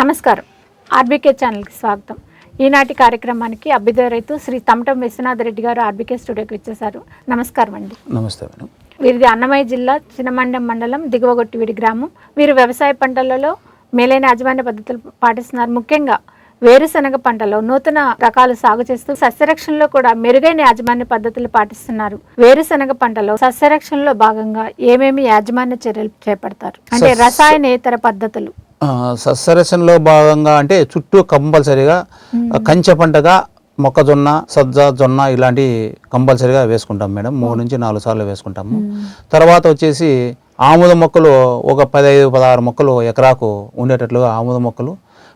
నమస్కారం. ఆర్బీకే ఛానల్కి స్వాగతం. ఈనాటి కార్యక్రమానికి అభ్యుదయ రైతు శ్రీ తమటం విశ్వనాథ్ రెడ్డి గారు ఆర్బీకే స్టూడియోకి వచ్చేసారు నమస్కారం అండి. నమస్తే మేడం. వీరిది అన్నమయ్య జిల్లా చిన్నమండం మండలం దిగువగొట్టివిడి గ్రామం. వీరు వ్యవసాయ పంటలలో మేలైన యాజమాన్య పద్ధతులు పాటిస్తున్నారు. ముఖ్యంగా వేరుశనగ పంటలో నూతన రకాలు సాగు చేస్తూ సస్యరక్షణలో కూడా మెరుగైన యాజమాన్య పద్ధతులు పాటిస్తున్నారు. వేరుశనగ పంటలో సస్యరక్షణలో భాగంగా ఏమేమి యాజమాన్య చర్యలు చేపడతారు? అంటే రసాయనేతర పద్ధతులు. ఆ, సస్యరచనలో భాగంగా అంటే చుట్టూ కంపల్సరీగా కంచె పంటగా మొక్కజొన్న సజ్జ జొన్న ఇలాంటి కంపల్సరీగా వేసుకుంటాం మేడం. మూడు నుంచి నాలుగు సార్లు వేసుకుంటాము. తర్వాత వచ్చేసి ఆముద మొక్కలు ఒక పదహైదు పదహారు మొక్కలు ఎకరాకు ఉండేటట్లుగా ఆముద మొక్కలు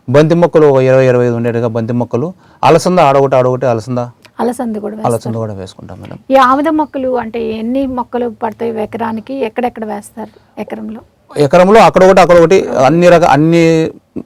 బంతి మొక్కలు ఒక ఇరవై ఇరవై ఐదు ఉండేట్టుగా బంతి మొక్కలు అలసంద ఆడొకటి ఆడొకటి అలసంద అలసంది కూడా. అలసంద కూడా వేసుకుంటాం మేడం. ఈ ఆముద మొక్కలు అంటే ఎన్ని మొక్కలు పడతాయి ఎకరానికి? ఎక్కడెక్కడ వేస్తారు ఎకరంలో? ఎకరంలో అక్కడొకటి అక్కడొకటి అన్ని రక అన్ని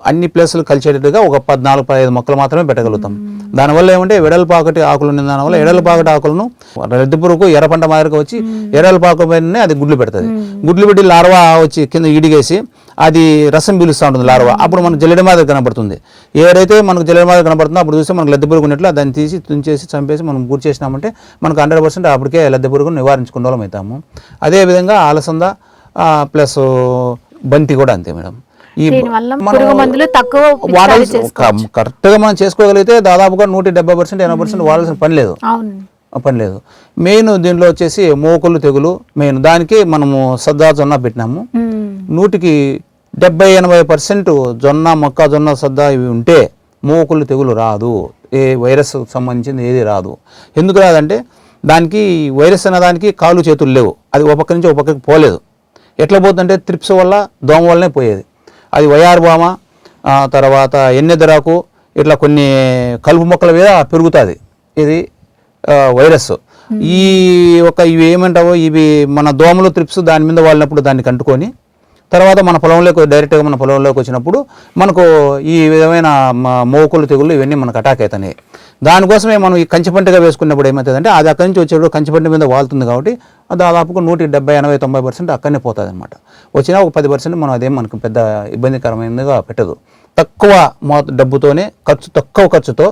అన్ని ప్లేసులు కలిసేటట్టుగా ఒక పద్నాలుగు పదహైదు మొక్కలు మాత్రమే పెట్టగలుగుతాం. దానివల్ల ఏమంటే వెడల్పాకటి ఆకులు ఉన్న దానివల్ల ఎడలపాకటి ఆకులను రెడ్డి పురుగు ఎర్రపంట మాదిరిగా వచ్చి ఎడలపాకు పైన అది గుడ్లు పెడుతుంది. గుడ్లు పెట్టి లార్వా వచ్చి కింద ఇడిగేసి అది రసం పీలుస్తూ ఉంటుంది లార్వా. అప్పుడు మనకు జల్లెడ మాదిరి కనబడుతుంది. ఏదైతే మనకు జల్లెడ మాదిరి కనబడుతుందో అప్పుడు చూస్తే మనకు లద్దె పురుగు ఉన్నట్లు దాన్ని తీసి తుంచేసి చంపేసి మనం గురి చేసినామంటే మనకు హండ్రెడ్ పర్సెంట్ అప్పటికే లద్దె పురుగును నివారించుకున్న వాళ్ళం అవుతాము. అదేవిధంగా అలసంద ప్లస్ బంతి కూడా అంతే మేడం. ఈ మందులు తక్కువ వాడాల్సి. కరెక్ట్గా మనం చేసుకోగలిగితే దాదాపుగా నూట డెబ్బై పర్సెంట్ ఎనభై పర్సెంట్ వాడాల్సిన పని లేదు. పని లేదు. మెయిన్ దీనిలో వచ్చేసి మోకులు తెగులు మెయిన్ దానికి మనము సద్దా జొన్న పెట్టినాము. నూటికి డెబ్బై ఎనభై పర్సెంట్ జొన్న మొక్కజొన్న సద్దా ఇవి ఉంటే మోకులు తెగులు రాదు. ఏ వైరస్ సంబంధించింది ఏది రాదు. ఎందుకు రాదంటే దానికి వైరస్ అనే దానికి కాలు చేతులు లేవు. అది ఒక పక్క నుంచి ఒక పక్కకి పోలేదు. ఎట్లా పోతుందంటే త్రిప్స్ వల్ల దోమ వల్లనే పోయేది. అది వయార్ బామ తర్వాత ఎన్నెదరాకు ఇట్లా కొన్ని కలుపు మొక్కల మీద పెరుగుతుంది. ఇది వైరస్. ఈ ఒక ఇవి ఏమంటావో ఇవి మన దోమలు త్రిప్స్ దాని మీద వాడినప్పుడు దాన్ని కంటుకొని తర్వాత మన పొలంలోకి డైరెక్ట్గా మన పొలంలోకి వచ్చినప్పుడు మనకు ఈ విధమైన మోకులు తెగుళ్ళు ఇవన్నీ మనకు అటాక్ అవుతున్నాయి దానికోసమే మనం ఈ కంచి పంటగా వేసుకున్నప్పుడు ఏమవుతుందంటే అది అక్కడి నుంచి వచ్చేటప్పుడు కంచి పంట మీద వాళ్తుంది కాబట్టి దాదాపుగా నూట డెబ్బై ఎనభై తొంభై పర్సెంట్ అక్కడనే పోతుంది అనమాట వచ్చినా ఒక పది పర్సెంట్ మనం అదేం మనకు పెద్ద ఇబ్బందికరమైనదిగా పెట్టదు. తక్కువ మో డబ్బుతోనే ఖర్చు తక్కువ ఖర్చుతో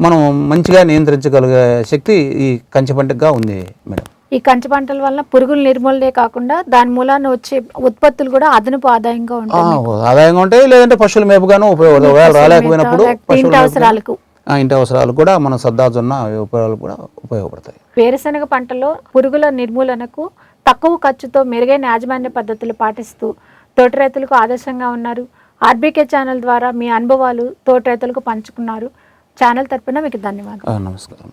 మనం మంచిగా నియంత్రించగలిగే శక్తి ఈ కంచి పంటగా ఉంది మేడం. ఈ కంచి పంటల వల్ల పురుగుల నిర్మూలనే కాకుండా దాని మూలాన వచ్చే ఉత్పత్తులు కూడా అదనపు ఆదాయంగా ఉంటాయి. ఆదాయంగా ఉంటాయి లేదంటే పశువుల మేపుగాను ఒకవేళ రాలేకపోయినప్పుడు ఇంటి అవసరాలకు. ఇంటి అవసరాలు కూడా మన సద్దా జొన్న అవి ఉపయోగాలు కూడా ఉపయోగపడతాయి. వేరుశనగ పంటలో పురుగుల నిర్మూలనకు తక్కువ ఖర్చుతో మెరుగైన యాజమాన్య పద్ధతులు పాటిస్తూ తోటి రైతులకు ఆదర్శంగా ఉన్నారు. ఆర్బీకే ఛానల్ ద్వారా మీ అనుభవాలు తోటి రైతులకు పంచుకున్నారు. ఛానల్ తరపున మీకు ధన్యవాదాలు. నమస్కారం.